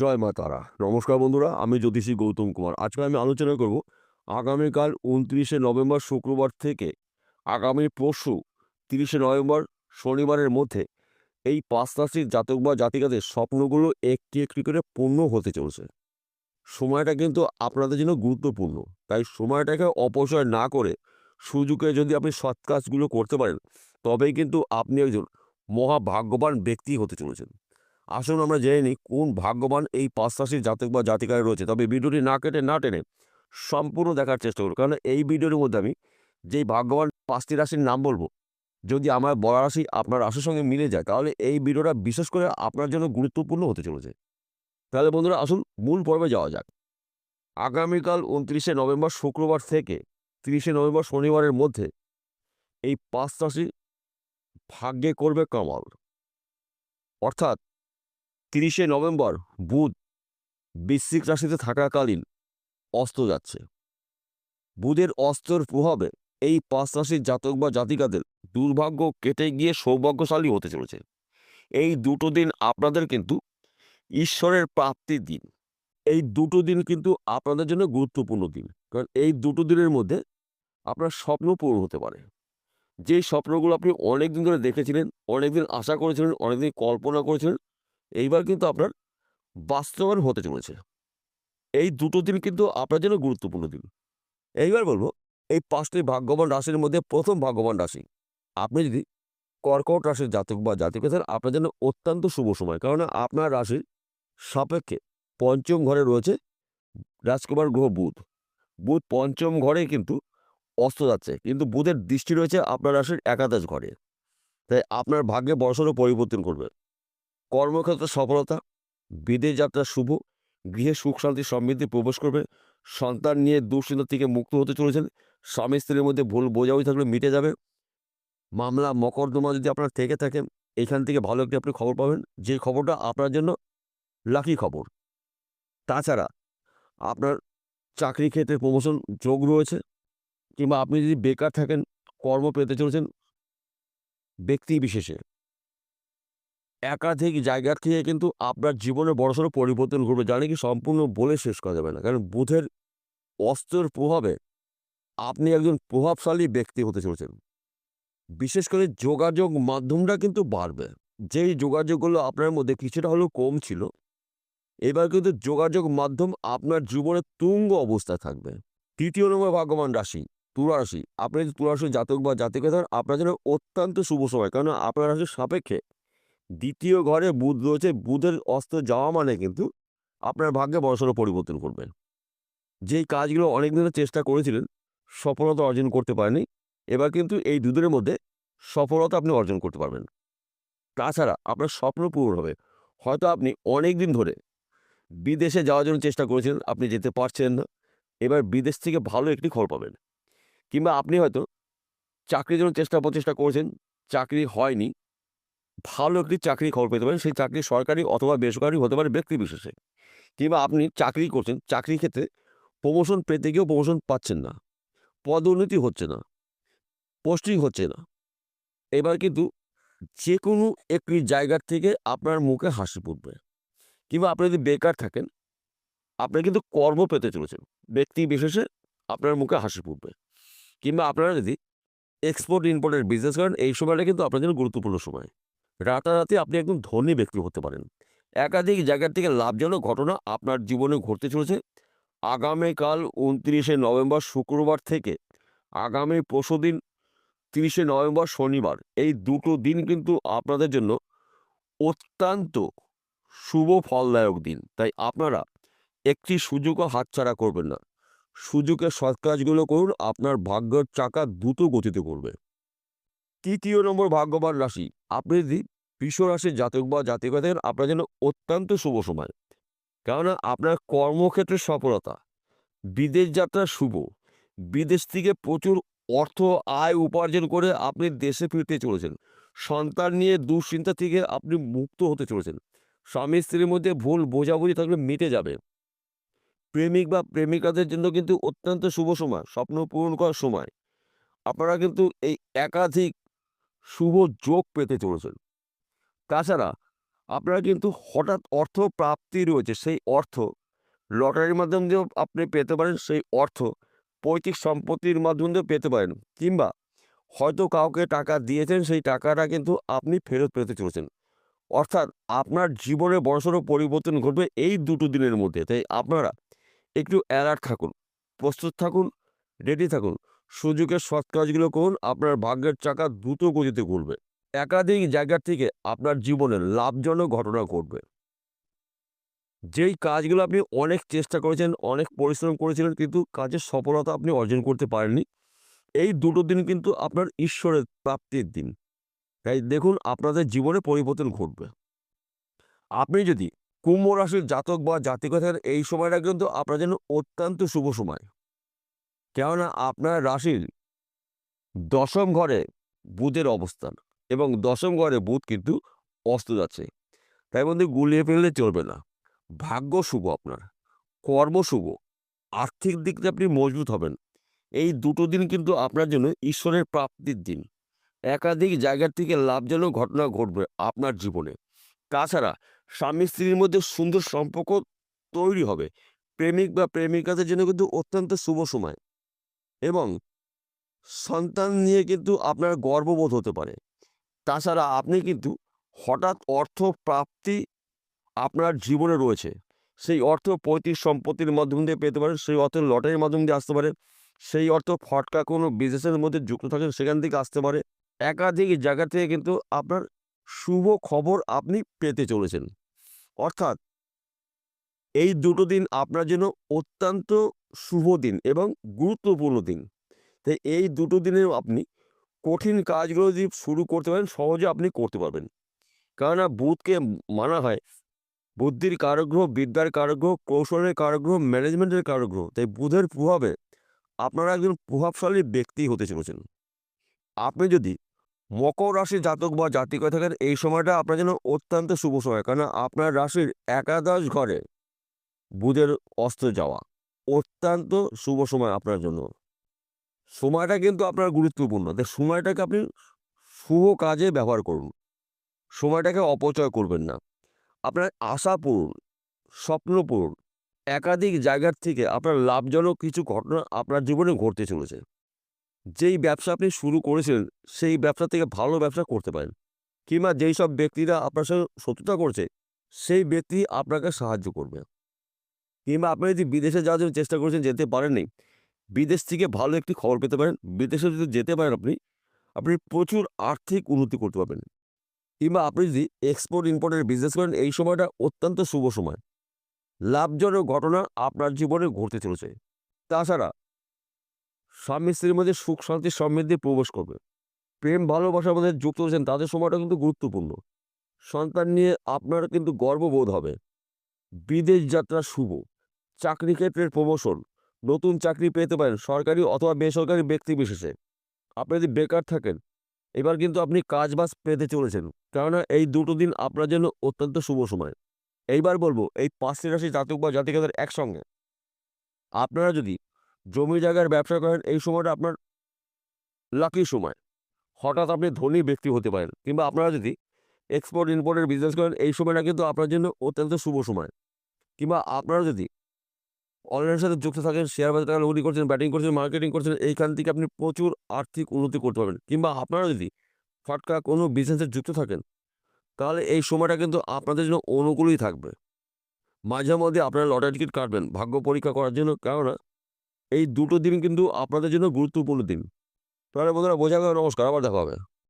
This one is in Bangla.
জয় মা তারা। নমস্কার বন্ধুরা, আমি জ্যোতিষী গৌতম কুমার। আজকে আমি আলোচনা করব আগামীকাল উনত্রিশে নভেম্বর শুক্রবার থেকে আগামী পরশু তিরিশে নভেম্বর শনিবারের মধ্যে এই পাঁচ রাশির জাতক বা জাতিকাদের স্বপ্নগুলো একটি একটি করে পূর্ণ হতে চলছে। সময়টা কিন্তু আপনাদের জন্য গুরুত্বপূর্ণ। তাই সময়টাকে অপচয় না করে সুযোগে যদি আপনি সৎ কাজগুলো করতে পারেন, তবেই কিন্তু আপনি একজন মহাভাগ্যবান ব্যক্তি হতে চলেছেন। আসুন আমরা জেনে নিই কোন ভাগ্যবান এই পাঁচ রাশির জাতক বা জাতিকায় রয়েছে। তবে ভিডিওটি না কেটে, না টেনে সম্পূর্ণ দেখার চেষ্টা করুন। কারণ এই ভিডিওর মধ্যে আমি যেই ভাগ্যবান পাঁচটি রাশির নাম বলব, যদি আমার বড় রাশি আপনার রাশির সঙ্গে মিলে যায়, তাহলে এই ভিডিওটা বিশেষ করে আপনার জন্য গুরুত্বপূর্ণ হতে চলেছে। তাহলে বন্ধুরা আসুন মূল পর্বে যাওয়া যাক। আগামীকাল উনত্রিশে নভেম্বর শুক্রবার থেকে তিরিশে নভেম্বর শনিবারের মধ্যে এই পাঁচ রাশি ভাগ্যে করবে কামাল। অর্থাৎ তিরিশে নভেম্বর, বুধ, বৃশ্চিক রাশিতে থাকাকালীন অস্ত যাচ্ছে। বুধের অস্তর প্রভাবে এই পাঁচ রাশির জাতক বা জাতিকাদের দুর্ভাগ্য কেটে গিয়ে সৌভাগ্যশালী হতে চলেছে। এই দুটো দিন আপনাদের কিন্তু ঈশ্বরের প্রাপ্তির দিন। এই দুটো দিন কিন্তু আপনাদের জন্য গুরুত্বপূর্ণ দিন। কারণ এই দুটো দিনের মধ্যে আপনার স্বপ্ন পূরণ হতে পারে। যে স্বপ্নগুলো আপনি অনেক দিন ধরে দেখেছিলেন, অনেকদিন আশা করেছিলেন, অনেকদিন কল্পনা করেছিলেন এইবার কিন্তু আপনার বাস্তবায়ন হতে চলেছে। এই দুটো দিন কিন্তু আপনার জন্য গুরুত্বপূর্ণ দিন। এইবার বলব, এই পাঁচটি ভাগ্যবান রাশির মধ্যে প্রথম ভাগ্যবান রাশি, আপনি যদি কর্কট রাশির জাতক বা জাতিকা থাকেন আপনার জন্য অত্যন্ত শুভ সময়। কারণ আপনার রাশির সাপেক্ষে পঞ্চম ঘরে রয়েছে রাজকুমার গ্রহ বুধ। বুধ পঞ্চম ঘরে কিন্তু অস্ত যাচ্ছে, কিন্তু বুধের দৃষ্টি রয়েছে আপনার রাশির একাদশ ঘরে। তাই আপনার ভাগ্যে বড়সড় পরিবর্তন করবে কর্মক্ষেত্রে সফলতা, বিদেশ যাত্রা শুভ, গৃহে সুখ, শান্তি সমৃদ্ধি প্রবেশ করবে। সন্তান নিয়ে দুশ্চিন্তা থেকে মুক্ত হতে চলেছেন। স্বামী স্ত্রীর মধ্যে ভুল বোঝাবুঝি থাকলে মিটে যাবে। মামলা, মকদ্দমা যদি আপনার থেকে থাকেন এখান থেকে ভালো একটি আপনি খবর পাবেন। যে খবরটা আপনার জন্য লাকি খবর। তাছাড়া আপনার চাকরি ক্ষেত্রে প্রমোশন যোগ রয়েছে কিংবা আপনি যদি বেকার থাকেন, কর্ম পেতে চলেছেন ব্যক্তি বিশেষে। একাধিক জায়গা থেকে কিন্তু আপনার জীবনে বড়সড় পরিবর্তন ঘটবে, যা নাকি সম্পূর্ণ বলে শেষ করা যাবে না। কারণ বুধের অস্ত্রের প্রভাবে আপনি একজন প্রভাবশালী ব্যক্তি হতে চলেছেন। বিশেষ করে যোগাযোগ মাধ্যমটা কিন্তু বাড়বে। যেই যোগাযোগগুলো আপনার মধ্যে কিছুটা হলেও কম ছিল, এবার কিন্তু যোগাযোগ মাধ্যম আপনার জীবনে তুঙ্গ অবস্থায় থাকবে। তৃতীয় নম্বর ভাগ্যবান রাশি, তুলা রাশি। আপনি যদি তুলা রাশির জাতক বা জাতিকা থাকেন আপনার জন্য অত্যন্ত শুভ সময়। কারণ আপনার রাশির সাপেক্ষে দ্বিতীয় ঘরে বুধ রয়েছে, বুধের অস্ত্র যাওয়া মানে কিন্তু আপনার ভাগ্যে বড়সড় পরিবর্তন করবেন যেই কাজগুলো অনেক দিনের চেষ্টা করেছিলেন, সফলতা অর্জন করতে পারেনি এবার কিন্তু এই দুদিনের মধ্যে সফলতা আপনি অর্জন করতে পারবেন। তাছাড়া আপনার স্বপ্ন পূরণ হবে। হয়তো আপনি অনেক দিন ধরে বিদেশে যাওয়ার জন্য চেষ্টা করেছিলেন, আপনি যেতে পারছেন না। এবার বিদেশ থেকে ভালো একটি খবর পাবেন। কিংবা আপনি হয়তো চাকরির জন্য চেষ্টা প্রচেষ্টা করেছেন, চাকরি হয়নি ভালো একটি চাকরি খবর পেতে পারেন। সেই চাকরি সরকারি অথবা বেসরকারি হতে পারে ব্যক্তি বিশেষে। কিংবা আপনি চাকরি করছেন, চাকরির ক্ষেত্রে প্রমোশন পেতে গিয়েও প্রমোশন পাচ্ছেন না। পদোন্নতি হচ্ছে না। পোস্টিং হচ্ছে না। এবার কিন্তু যে কোনো একটি জায়গার থেকে আপনার মুখে হাসি ফুটবে। কিংবা আপনি যদি বেকার থাকেন আপনি কিন্তু কর্ম পেতে চলেছেন ব্যক্তি বিশেষে আপনার মুখে হাসি ফুটবে। কিংবা আপনারা যদি এক্সপোর্ট ইম্পোর্টের বিজনেস করেন, এই সময়টা কিন্তু আপনার জন্য গুরুত্বপূর্ণ সময়। রাতারাতি আপনি একদম ধনী ব্যক্তি হতে পারেন। একাধিক জায়গার থেকে লাভজনক ঘটনা আপনার জীবনে ঘটতে চলেছে। আগামীকাল উনত্রিশে নভেম্বর শুক্রবার থেকে আগামী পরশু দিন তিরিশে নভেম্বর শনিবার এই দুটো দিন কিন্তু আপনাদের জন্য অত্যন্ত শুভ ফলদায়ক দিন। তাই আপনারা একটি সুযোগও হাতছাড়া করবেন না। সুযোগের সৎ কাজগুলো করুন, আপনার ভাগ্যের চাকা দ্রুত গতিতে করবে। তৃতীয় নম্বর ভাগ্যবান রাশি, আপনি যদি বৃষ রাশির জাতক বা জাতিকাদের আপনার জন্য অত্যন্ত শুভ সময়। কেননা আপনার কর্মক্ষেত্রে সফলতা, বিদেশ যাত্রা শুভ। বিদেশ থেকে প্রচুর অর্থ, আয় উপার্জন করে আপনি দেশে ফিরতে চলেছেন। সন্তান নিয়ে দুশ্চিন্তা থেকে আপনি মুক্ত হতে চলেছেন। স্বামী স্ত্রীর মধ্যে ভুল বোঝাবুঝি থাকলে মিটে যাবে। প্রেমিক বা প্রেমিকাদের জন্য কিন্তু অত্যন্ত শুভ সময়, স্বপ্ন পূরণ করার সময়। আপনারা কিন্তু এই একাধিক শুভ যোগ পেতে চলেছেন। তাছাড়া আপনার কিন্তু হঠাৎ অর্থ প্রাপ্তি রয়েছে, সেই অর্থ লটারির মাধ্যম দিয়েও আপনি পেতে পারেন, সেই অর্থ পৈতৃক সম্পত্তির মাধ্যম দিয়েও পেতে পারেন। কিংবা হয়তো কাউকে টাকা দিয়েছেন, সেই টাকাটা কিন্তু আপনি ফেরত পেতে চলেছেন। অর্থাৎ আপনার জীবনে বড়সড় পরিবর্তন ঘটবে এই দুটো দিনের মধ্যে। তাই আপনারা একটু অ্যালার্ট থাকুন, প্রস্তুত থাকুন রেডি থাকুন। সুযোগের সৎ কাজগুলো করুন, আপনার ভাগ্যের চাকা দ্রুত গতিতে ঘুরবে। একাধিক জায়গা থেকে আপনার জীবনে লাভজনক ঘটনা ঘটবে। যেই কাজগুলো আপনি অনেক চেষ্টা করেছেন, অনেক পরিশ্রম করেছিলেন, কিন্তু কাজের সফলতা আপনি অর্জন করতে পারেননি। এই দুটো দিন কিন্তু আপনার ঈশ্বরের প্রাপ্তির দিন। তাই দেখুন, আপনাদের জীবনে পরিবর্তন ঘটবে। আপনি যদি কুম্ভ রাশির জাতক বা জাতিকা থাকেন, এই সময়টা কিন্তু আপনার জন্য অত্যন্ত শুভ সময়। কেননা, আপনার রাশির দশম ঘরে বুধের অবস্থান। এবং দশম ঘরে বুধ কিন্তু অস্ত যাচ্ছে। তাই মধ্যে গুলিয়ে ফেললে চলবে না। ভাগ্য শুভ আপনার। কর্ম শুভ। আর্থিক দিক দিয়ে আপনি মজবুত হবেন। এই দুটো দিন কিন্তু আপনার জন্য ঈশ্বরের প্রাপ্তির দিন। একাধিক জায়গার থেকে লাভজনক ঘটনা ঘটবে আপনার জীবনে। তাছাড়া স্বামী স্ত্রীর মধ্যে সুন্দর সম্পর্ক তৈরি হবে। প্রেমিক বা প্রেমিকাদের জন্য কিন্তু অত্যন্ত শুভ সময়। এবং সন্তান নিয়ে কিন্তু আপনার গর্ববোধ হতে পারে। তাছাড়া আপনি কিন্তু হঠাৎ অর্থ প্রাপ্তি আপনার জীবনে রয়েছে। সেই অর্থ পৈতৃক সম্পত্তির মাধ্যম দিয়ে পেতে পারেন, সেই অর্থ লটারির মাধ্যম দিয়ে আসতে পারে, সেই অর্থ ফটকা কোনো বিজনেসের মধ্যে যুক্ত থাকেন, সেখান থেকে আসতে পারে। একাধিক জায়গা থেকে কিন্তু আপনার শুভ খবর আপনি পেতে চলেছেন। অর্থাৎ এই দুটো দিন আপনার জন্য অত্যন্ত শুভ দিন এবং গুরুত্বপূর্ণ দিন। তাই এই দুটো দিনে আপনি কঠিন কাজগুলো যদি শুরু করতে পারেন, সহজে আপনি করতে পারবেন। কেননা বুধকে মানা হয়, বুদ্ধির কারগ্রহ, বিদ্যার কারগ্রহ, কৌশলের কারগ্রহ, ম্যানেজমেন্টের কারগ্রহ। তাই বুধের প্রভাবে আপনারা একজন প্রভাবশালী ব্যক্তি হতে চলেছেন। আপনি যদি মকর রাশির জাতক বা জাতিকা থাকেন, এই সময়টা আপনার জন্য অত্যন্ত শুভ সময়। কারণ আপনার রাশির একাদশ ঘরে বুধের অস্ত যাওয়া অত্যন্ত শুভ সময় আপনার জন্য। সময়টা কিন্তু আপনার গুরুত্বপূর্ণ। তাই সময়টাকে আপনি শুভ কাজে ব্যবহার করুন। সময়টাকে অপচয় করবেন না। আপনার আশা পূরণ, স্বপ্ন পূরণ, একাধিক জায়গার থেকে আপনার লাভজনক কিছু ঘটনা আপনার জীবনে ঘটতে চলেছে। যেই ব্যবসা আপনি শুরু করেছিলেন, সেই ব্যবসা থেকে ভালো ব্যবসা করতে পারেন। কিংবা যেই সব ব্যক্তিরা আপনার সঙ্গে শত্রুতা করছে, সেই ব্যক্তি আপনাকে সাহায্য করবে। কিংবা আপনি যদি বিদেশে যাওয়ার জন্য চেষ্টা করেছেন, যেতে পারেননি বিদেশ থেকে ভালো একটি খবর পেতে পারেন। বিদেশে যদি যেতে পারেন আপনি আপনি প্রচুর আর্থিক উন্নতি করতে পারবেন। কিংবা আপনি যদি এক্সপোর্ট ইম্পোর্টের বিজনেস করেন, এই সময়টা অত্যন্ত শুভ সময়। লাভজনক ঘটনা আপনার জীবনে ঘটতে চলেছে। তাছাড়া, স্বামী স্ত্রীর মধ্যে সুখ, শান্তি সমৃদ্ধি প্রবেশ করবে। প্রেম, ভালোবাসার মধ্যে যুক্ত হয়েছেন, তাদের সময়টা কিন্তু গুরুত্বপূর্ণ। সন্তান নিয়ে আপনার কিন্তু গর্ববোধ হবে। বিদেশ যাত্রা শুভ। চাকরি ক্ষেত্রের প্রমোশন নতুন চাকরি পেতে পারেন, সরকারি অথবা বেসরকারি ব্যক্তি বিশেষে। আপনি যদি বেকার থাকেন, এবার কিন্তু আপনি কাজ বাজ পেতে চলেছেন, কেননা এই দুটো দিন আপনার জন্য অত্যন্ত শুভ সময়। এইবার বলব, এই পাঁচটি রাশি জাতক বা জাতিকাদের একসঙ্গে। আপনারা যদি জমি জায়গার ব্যবসা করেন, এই সময়টা আপনার লাকি সময়। হঠাৎ আপনি ধনী ব্যক্তি হতে পারেন, কিংবা আপনারা যদি এক্সপোর্ট ইম্পোর্টের বিজনেস করেন, এই সময়টা কিন্তু আপনার জন্য অত্যন্ত শুভ সময়। কিংবা আপনারা যদি অনলাইনের সাথে যুক্ত থাকেন শেয়ার বাজার টাকা লগ্নি করছেন ব্যাটিং করছেন মার্কেটিং করছেন, এইখান থেকে আপনি প্রচুর আর্থিক উন্নতি করতে পারবেন। কিংবা আপনারা যদি ফাটকা কোনো বিজনেসে যুক্ত থাকেন, তাহলে এই সময়টা কিন্তু আপনাদের জন্য অনুকূলই থাকবে। মাঝে মধ্যে আপনারা লটারি টিকিট কাটবেন, ভাগ্য পরীক্ষা করার জন্য, কেননা এই দুটো দিন কিন্তু আপনাদের জন্য গুরুত্বপূর্ণ দিন। তাহলে বন্ধুরা, বোঝা গেল, নমস্কার, আবার দেখা হবে।